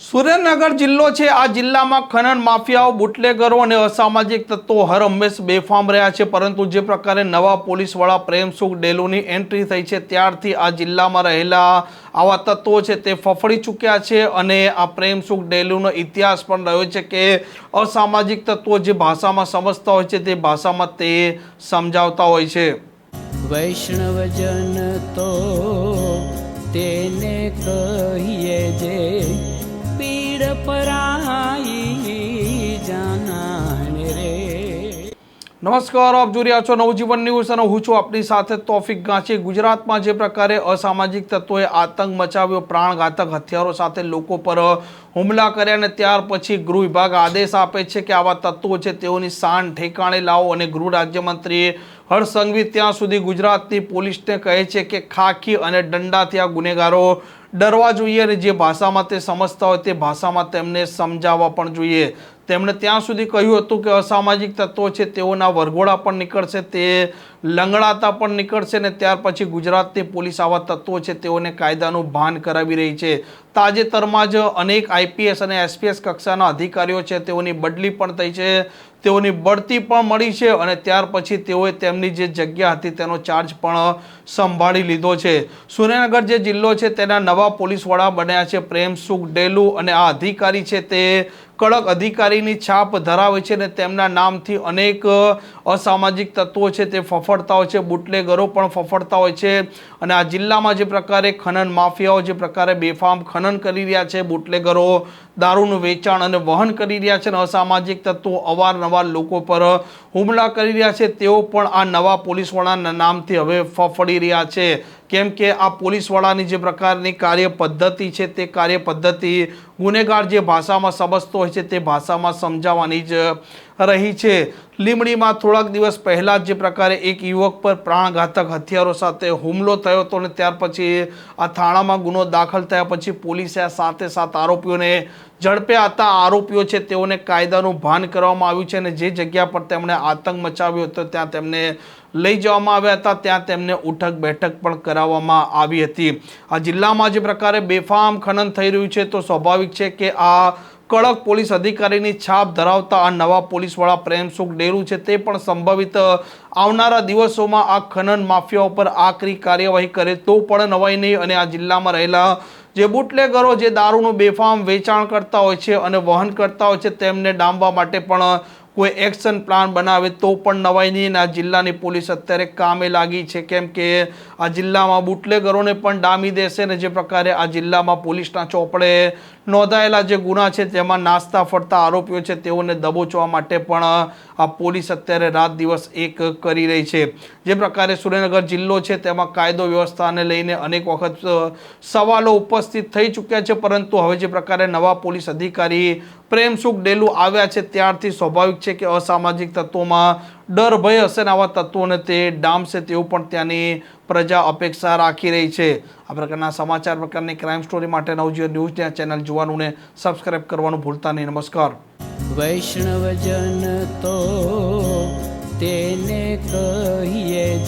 સુરેન્દ્રનગર જિલ્લો છે. આ જિલ્લામાં ખનન માફિયાઓ, બુટલેગરો અને અસામાજિક તત્વો હર હંમેશ બેફામ રહ્યા છે. પરંતુ જે પ્રકારે નવા પોલીસવાળા પ્રેમસુખ ડેલુની એન્ટ્રી થઈ છે, ત્યારથી આ જિલ્લામાં રહેલા આવા તત્વો છે તે ફફડી ચૂક્યા છે અને આ પ્રેમસુખ ડેલુનો ઇતિહાસ પણ રહ્યો છે કે અસામાજિક તત્વો જે ભાષામાં સમજતા હોય છે તે ભાષામાં તે સમજાવતા હોય છે. વૈષ્ણવજન તો તેને કહીએ જે પીડ પરાઈ નમસ્કાર, આપ જોઈ રહ્યા છો નવજીવન ન્યૂઝ અને હું છું આપની સાથે તોફિક ગાંચી. ગુજરાતમાં જે પ્રકારે અસામાજિક તત્વોએ આતંક મચાવ્યો, પ્રાણઘાતક હથિયારો સાથે લોકો પર હુમલા કર્યા અને ત્યાર પછી ગૃહ વિભાગ આદેશ આપે છે કે આવા તત્વો છે તેઓની શાન ઠેકાણે લાવો અને ગૃહ રાજ્યમંત્રી હર્ષ ત્યાં સુધી ગુજરાતની પોલીસને કહે છે કે ખાખી અને દંડાથી આ ગુનેગારો ડરવા જોઈએ અને જે ભાષામાં તે સમજતા હોય તે ભાષામાં તેમને સમજાવવા પણ જોઈએ. તેમણે ત્યાં સુધી કહ્યું હતું કે અસામાજિક તત્વો છે, તેઓના વરઘોડા પણ નીકળશે, તે લંગડાતા પણ નીકળશે ને ત્યાર પછી ગુજરાતની પોલીસ આવા તત્વો છે, તેઓને કાયદાનું ભાન કરાવી રહી છે. તાજેતરમાં જ અનેક આઈપીએસ અને એસપીએસ કક્ષાના અધિકારીઓ છે, તેઓની બદલી પણ થઈ છે, તેઓની બઢતી પણ મળી છે અને ત્યાર પછી તેઓએ તેમની જે જગ્યા હતી તેનો ચાર્જ પણ સંભાળી લીધો છે. સુરેન્દ્રનગર જે જિલ્લો છે, તેના નવા પોલીસ વડા બન્યા છે, પ્રેમ સુખ ડેલુ અને આ અધિકારી છે, તે કડક અધિકારીની છાપ ધરાવે છે અને તેમના નામથી અનેક અસામાજિક તત્વો છે, તે ફફડતા હોય છે, બુટલેગરો પણ ફફડતા હોય છે અને આ જિલ્લામાં જે પ્રકારે ખનન માફિયાઓ, જે પ્રકારે બેફામ ખનન કરી રહ્યા છે, બુટલેગરો દારૂનું વેચાણ અને વહન કરી રહ્યા છે અને અસામાજિક તત્વો અવારનવાર લોકો પર હુમલા કરી રહ્યા છે. તેઓ પણ આ નવા પોલીસવાળાના નામથી હવે ફફડી રહ્યા છે. કેમ કે આ પોલીસવાળાની જે પ્રકારની કાર્ય પદ્ધતિ છે, તે કાર્ય પદ્ધતિ ગુનેગાર જે ભાષામાં સમજતો હોય છે, તે ભાષામાં સમજાવવાની જ રહી છે. લીમડીમાં થોડાક દિવસ પહેલાં જ પ્રકારે એક યુવક પર પ્રાણઘાતક હથિયારો સાથે હુમલો થયો હતો અને ત્યાર પછી આ થાણામાં ગુનો દાખલ થયા પછી પોલીસે આ સાથે સાત આરોપીઓને ઝડપ્યા. હતા આરોપીઓ છે તેઓને કાયદાનું ભાન કરવામાં આવ્યું છે અને જે જગ્યા પર તેમણે આતંક મચાવ્યો હતો ત્યાં તેમને લઈ જવામાં આવ્યા હતા. ત્યાં તેમને ઉઠક બેઠક પણ કરાવવામાં આવી હતી. આ જિલ્લામાં જે પ્રકારે બેફામ ખનન થઈ રહ્યું છે તો સ્વાભાવિક છે કે આ કડક પોલીસ અધિકારીની છાપ ધરાવતા આ નવા પોલીસવાળા પ્રેમસુખ ડેરું છે તે પણ સંભવિત આવનારા દિવસોમાં આ ખનન માફિયાઓ પર આકરી કાર્યવાહી કરે તો પણ નવાઈ નહીં અને આ જિલ્લામાં રહેલા જે બુટલેગરો જે દારૂનું બેફામ વેચાણ કરતા હોય છે અને વહન કરતા હોય છે તેમને ડામવા માટે પણ કોઈ એક્શન પ્લાન બનાવે તો પણ નવાઈ નહીં આ જિલ્લાની પોલીસ અત્યારે કામે લાગી છે. કેમ કે આ જિલ્લામાં બુટલેગરોને પણ ડામી દેશે ને જે પ્રકારે આ જિલ્લામાં પોલીસના ચોપડે નોંધાયેલા જે ગુના છે, તેમાં નાસ્તા ફરતા આરોપીઓ છે, તેઓને દબોચવા માટે પણ આ પોલીસ અત્યારે રાત દિવસ એક કરી રહી છે. જે પ્રકારે સુરેન્દ્રનગર જિલ્લો છે, તેમાં કાયદો વ્યવસ્થાને લઈને અનેક વખત સવાલો ઉપસ્થિત થઈ ચૂક્યા છે, પરંતુ હવે જે પ્રકારે નવા પોલીસ અધિકારી પ્રેમસુખ ડેલુ આવ્યા છે, ત્યારથી સ્વાભાવિક છે કે અસામાજિક તત્વોમાં ડર ભય હશે ને આવા તત્વોને તે ડામશે તેવું પણ ત્યાંની પ્રજા અપેક્ષા રાખી રહી છે. આ પ્રકારના સમાચાર પ્રકારની ક્રાઇમ સ્ટોરી માટે નવજીવન ન્યૂઝ ચેનલ જોવાનું ને સબસ્ક્રાઇબ કરવાનું ભૂલતા નહીં. નમસ્કાર. વૈષ્ણવજન તો તેને કહીએ